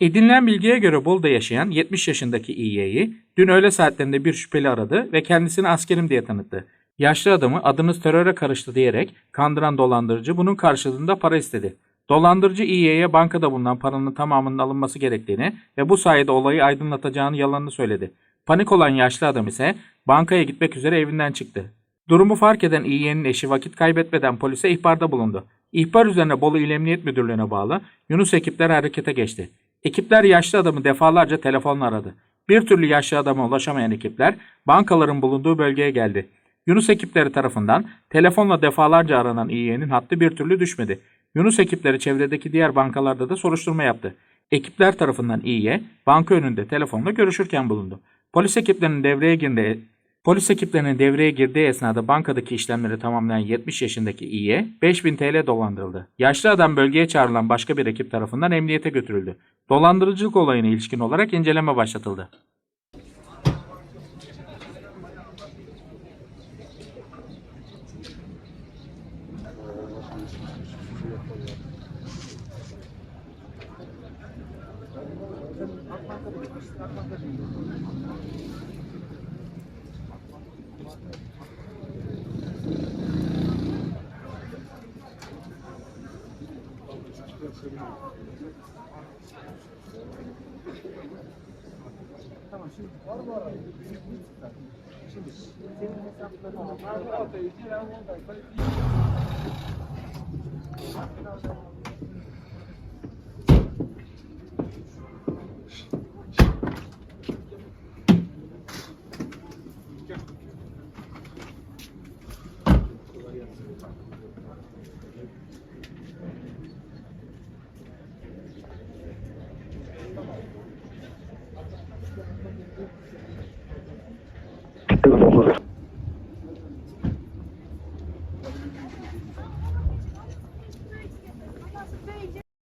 Edinilen bilgiye göre Bolu'da yaşayan 70 yaşındaki İY'yi dün öğle saatlerinde bir şüpheli aradı ve kendisini askerim diye tanıttı. Yaşlı adamı adınız teröre karıştı diyerek kandıran dolandırıcı bunun karşılığında para istedi. Dolandırıcı İY'ye bankada bulunan paranın tamamının alınması gerektiğini ve bu sayede olayı aydınlatacağını yalanını söyledi. Panik olan yaşlı adam ise bankaya gitmek üzere evinden çıktı. Durumu fark eden İY'nin eşi vakit kaybetmeden polise ihbarda bulundu. İhbar üzerine Bolu İl Emniyet Müdürlüğü'ne bağlı Yunus ekipler harekete geçti. Ekipler yaşlı adamı defalarca telefonla aradı. Bir türlü yaşlı adama ulaşamayan ekipler bankaların bulunduğu bölgeye geldi. Yunus ekipleri tarafından telefonla defalarca aranan İY'nin hattı bir türlü düşmedi. Yunus ekipleri çevredeki diğer bankalarda da soruşturma yaptı. Ekipler tarafından İY, banka önünde telefonla görüşürken bulundu. Polis ekiplerinin devreye girdiği Polis ekiplerinin devreye girdiği esnada bankadaki işlemleri tamamlayan 70 yaşındaki İ'ye 5000 TL dolandırıldı. Yaşlı adam bölgeye çağrılan başka bir ekip tarafından emniyete götürüldü. Dolandırıcılık olayına ilişkin olarak inceleme başlatıldı. Tamam şimdi var mı arada? Şimdi senin hesaplarını...